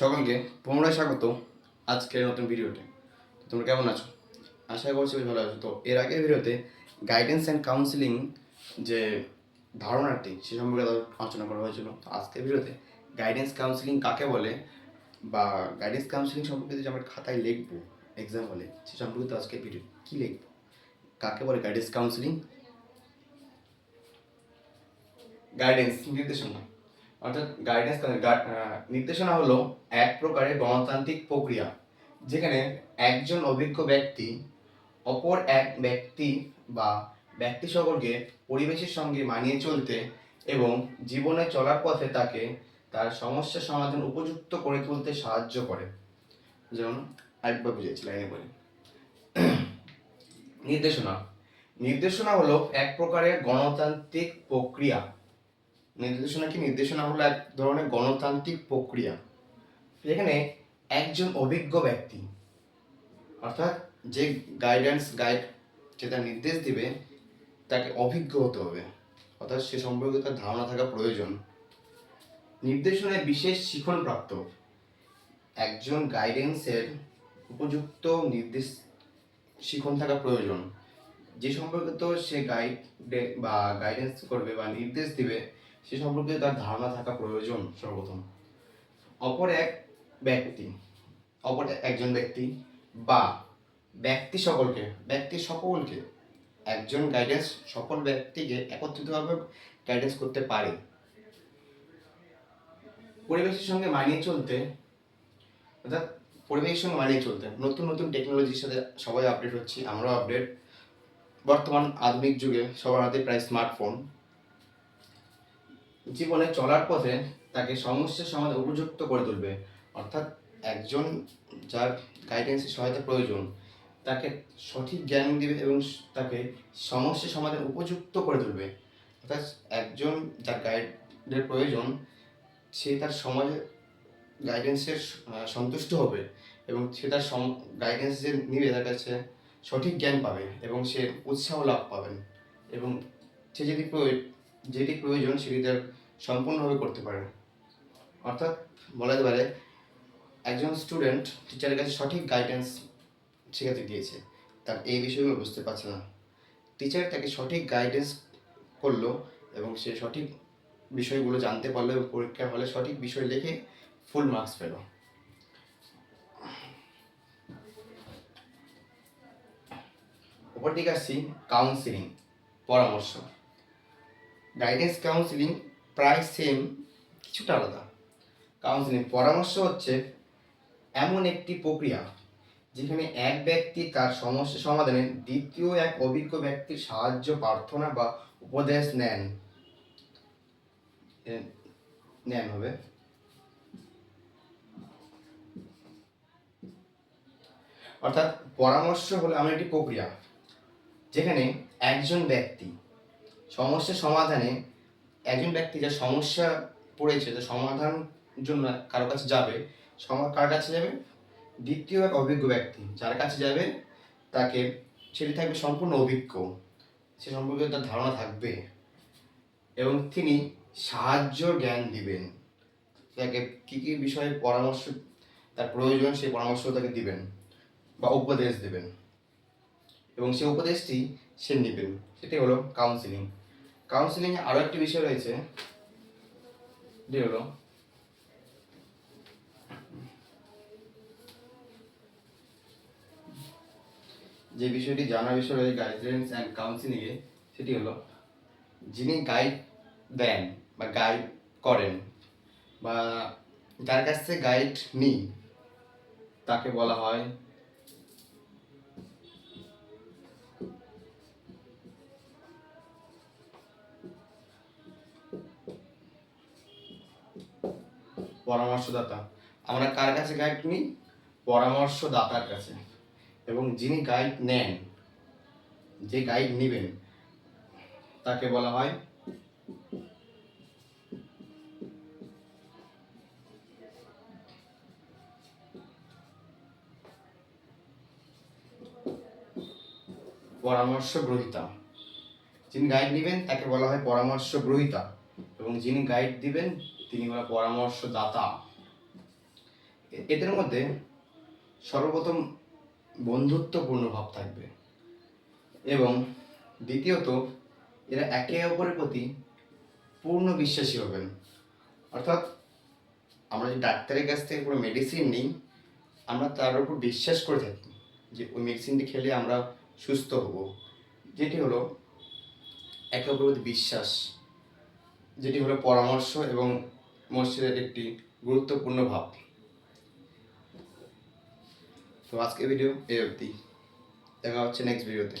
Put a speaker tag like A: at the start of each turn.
A: সকলকে পুনরায় স্বাগত আজকের নতুন ভিডিওতে। তোমরা কেমন আছো? আশা করছি বেশ ভালো আছো। তো এর আগের ভিডিওতে গাইডেন্স অ্যান্ড কাউন্সিলিং যে ধারণাটি, সে সম্পর্কে আলোচনা করা হয়েছিল। তো আজকের ভিডিওতে গাইডেন্স কাউন্সিলিং কাকে বলে বা গাইডেন্স কাউন্সিলিং সম্পর্কে যে আমরা খাতায় লিখব এক্সাম হলে সে সম্পর্কে তো আজকের ভিডিও কী লিখব? কাকে বলে গাইডেন্স কাউন্সিলিং গাইডেন্স নির্দেশনা। অর্থাৎ গাইডেন্স নির্দেশনা হলো এক প্রকারের গণতান্ত্রিক প্রক্রিয়া, যেখানে একজন অভিজ্ঞ ব্যক্তি অপর এক ব্যক্তি বা ব্যক্তি সকলকে পরিবেশের সঙ্গে মানিয়ে চলতে এবং জীবনে চলার পথে তাকে তার সমস্যা সমাধান উপযুক্ত করে তুলতে সাহায্য করে। যেমন আরেকবার বুঝেছি নির্দেশনা। নির্দেশনা হলো এক প্রকারের গণতান্ত্রিক প্রক্রিয়া নির্দেশনা কি? নির্দেশনা হলো এক ধরনের গণতান্ত্রিক প্রক্রিয়া। যেখানে একজন অভিজ্ঞ ব্যক্তি, অর্থাৎ যে গাইডেন্স গাইড যেটা নির্দেশ দিবে, তাকে অভিজ্ঞ হতে হবে। অর্থাৎ সে সম্পর্কে তার ধারণা থাকা প্রয়োজন। নির্দেশনায় বিশেষ শিখন প্রাপ্ত একজন গাইডেন্সের উপযুক্ত নির্দেশ, শিখন থাকা প্রয়োজন। যে সম্পর্কে তো সে গাইড বা গাইডেন্স করবে বা নির্দেশ দিবে সে সম্পর্কে তার ধারণা থাকা প্রয়োজন সর্বপ্রথম। অপর এক ব্যক্তি, অপর একজন ব্যক্তি বা ব্যক্তি সকলকে ব্যক্তি সকলকে একজন গাইডেন্স সকল ব্যক্তিকে একত্রিতভাবে গাইডেন্স করতে পারে। পরিবেশের সঙ্গে মানিয়ে চলতে, অর্থাৎ পরিবেশের সঙ্গে মানিয়ে চলতে, নতুন নতুন টেকনোলজির সাথে সবাই আপডেট হচ্ছি, আমরাও আপডেট বর্তমান আধুনিক যুগে সবার হাতে প্রায় স্মার্টফোন জীবনে চলার পথে তাকে সমস্যার সমাধান উপযুক্ত করে তুলবে। অর্থাৎ একজন যার গাইডেন্সের সহায়তা প্রয়োজন, তাকে সঠিক জ্ঞান দেবে এবং তাকে সমস্যা সমাধান উপযুক্ত করে তুলবে। অর্থাৎ একজন যার গাইডের প্রয়োজন, সে তার সমাজে গাইডেন্সের সন্তুষ্ট হবে এবং সে তার গাইডেন্স যে নিবে তার কাছে সঠিক জ্ঞান পাবে এবং সে উৎসাহ লাভ পাবেন এবং সে যদি যেটি প্রয়োজন সেটি তার সম্পূর্ণভাবে করতে পারে। অর্থাৎ বলা যেতে পারে, একজন স্টুডেন্ট টিচারের কাছে সঠিক গাইডেন্স শেখাতে গিয়েছে। তার এই বিষয়গুলো বুঝতে পারছে না। টিচার তাকে সঠিক গাইডেন্স করল এবং সে সঠিক বিষয়গুলো জানতে পারল এবং পরীক্ষার হলে সঠিক বিষয় লিখে ফুল মার্কস পেল। ওপর দিকে আসছি কাউন্সিলিং পরামর্শ। গাইডেন্স কাউন্সিলিং প্রায় সেম কিছুটা আলাদা। কাউন্সিলিং পরামর্শ হচ্ছে এমন একটি প্রক্রিয়া যেখানে এক ব্যক্তি তার সমস্যা সমাধানে দ্বিতীয় এক অভিজ্ঞ ব্যক্তির সাহায্য, প্রার্থনা বা উপদেশ নেন। নেন হবে। অর্থাৎ পরামর্শ হলো এমন একটি প্রক্রিয়া যেখানে একজন ব্যক্তি সমস্যা সমাধানে একজন ব্যক্তি যা সমস্যা পড়েছে, যে সমাধান জন্য কারও কাছে যাবে কার কাছে যাবে? দ্বিতীয় এক অভিজ্ঞ ব্যক্তি, যার কাছে যাবে, তাকে সেটি থাকবে সম্পূর্ণ অভিজ্ঞ। সে সম্পর্কে তার ধারণা থাকবে। এবং তিনি সাহায্য জ্ঞান দিবেন। তাকে কী কী বিষয়ে পরামর্শ, তার প্রয়োজন সেই পরামর্শ তাকে দিবেন বা উপদেশ দেবেন। এবং সেই উপদেশটি সে নেবেন। সেটাই হলো কাউন্সিলিং কাউন্সিলিং আরও একটি বিষয় রয়েছে। যেটি হলো যে বিষয়টি জানার বিষয় রয়েছে গাইডেন্স অ্যান্ড কাউন্সিলিংয়ে সেটি হলো, যিনি গাইড দেন বা গাইড করেন বা যার কাছ থেকে গাইড নিই, তাকে বলা হয় পরামর্শদাতা। আমরা কার কাছে গাইড নিই? পরামর্শদাতার কাছে। এবং যিনি গাইড নেন, যে গাইড নেবেন, তাকে বলা হয় পরামর্শ গ্রহিতা যিনি গাইড নেবেন, তাকে বলা হয় পরামর্শ গ্রহিতা এবং যিনি গাইড দিবেন তিনি বলা পরামর্শদাতা। এদের মধ্যে সর্বপ্রথম বন্ধুত্বপূর্ণ ভাব থাকবে। এবং দ্বিতীয়ত, এরা একে অপরের প্রতি পূর্ণ বিশ্বাসী হবেন। অর্থাৎ, আমরা যে ডাক্তারের কাছ থেকে কোনো মেডিসিন নিই, আমরা তার উপর বিশ্বাস করে থাকি যে ওই মেডিসিনটি খেলে আমরা সুস্থ হব। যেটি হলো একে অপরের প্রতি বিশ্বাস, যেটি হলো পরামর্শ এবং মসজিদের একটি গুরুত্বপূর্ণ ভাব তো আজকে ভিডিও এই অবধি। দেখা হচ্ছে নেক্সট ভিডিওতে